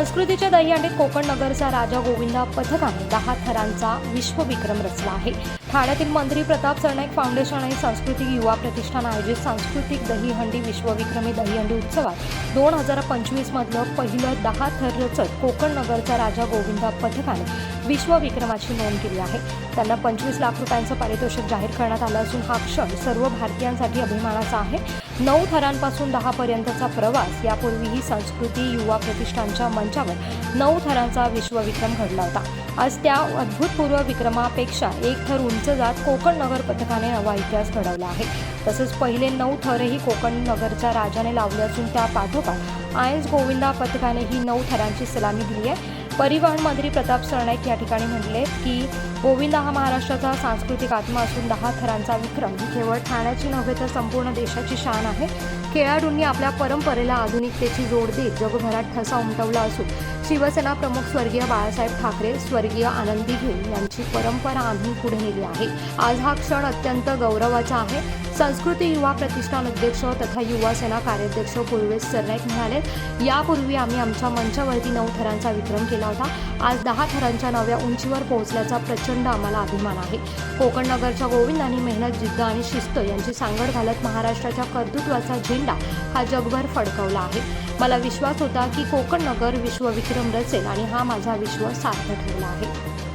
संस्कृतीच्या दहीहंडीत कोकण नगरचा राजा गोविंदा पथकाने दहा थरांचा विश्वविक्रम रचला आहे. ठाण्यातील मंत्री प्रताप सरनाईक फाउंडेशन आणि सांस्कृतिक युवा प्रतिष्ठान आयोजित सांस्कृतिक दहीहंडी विश्वविक्रमी दहीहंडी उत्सवात दोन हजार पंचवीसमधलं पहिलं दहा थर रचत कोकण नगरचा राजा गोविंदा पथकाने विश्वविक्रमाची नोंद केली आहे. त्यांना पंचवीस लाख रुपयांचं पारितोषिक जाहीर करण्यात आलं असून हा क्षण सर्व भारतीयांसाठी अभिमानाचा आहे. नऊ थरांपासून दहा पर्यंतचा प्रवास यापूर्वीही संस्कृती युवा प्रतिष्ठानच्या मंचावर नऊ थरांचा विश्वविक्रम घडला होता. आज त्या अद्भुतपूर्व विक्रमापेक्षा एक थर उंच जात कोकण नगर पथकाने नवा इतिहास घडवला आहे. तसंच पहिले नऊ थरही कोकण नगरच्या राजाने लावले असून त्या पाठोपाठ आयन्स गोविंदा पथकाने ही नऊ थरांची सलामी दिली आहे. परिवहन मंत्री प्रताप सरनाईक या ठिकाणी म्हटले की गोविंदा हा महाराष्ट्राचा सांस्कृतिक आत्मा असून दहा थरांचा विक्रम. ही केवळ ठाण्याची नव्हे तर संपूर्ण देशाची शान आहे. खेळाडूंनी आपल्या परंपरेला आधुनिकतेची जोड देत जगभरात ठसा उमटवला असून शिवसेना प्रमुख स्वर्गीय बाळासाहेब ठाकरे स्वर्गीय आनंदी घेऊन यांची परंपरा आम्ही पुढे नेली आहे. आज हा क्षण अत्यंत गौरवाचा आहे. संस्कृती युवा प्रतिष्ठान अध्यक्ष तथा युवा सेना कार्याध्यक्ष पूर्वेश सरनाईक म्हणाले यापूर्वी आम्ही आमच्या मंचावरती नऊ थरांचा विक्रम केला होता आज दहा थरांच्या नव्या उंचीवर पोहोचल्याचा प्रचंड आम्हाला अभिमान आहे. कोकण नगरच्या गोविंदांनी मेहनत जिद्द आणि शिस्त यांची सांगड घालत महाराष्ट्राच्या कर्तृत्वाचा झेंडा हा जगभर फडकवला आहे. मला विश्वास होता की कोकण नगर विश्वविक्रम रचेल आणि हा माझा विश्वास सार्थ ठरला आहे.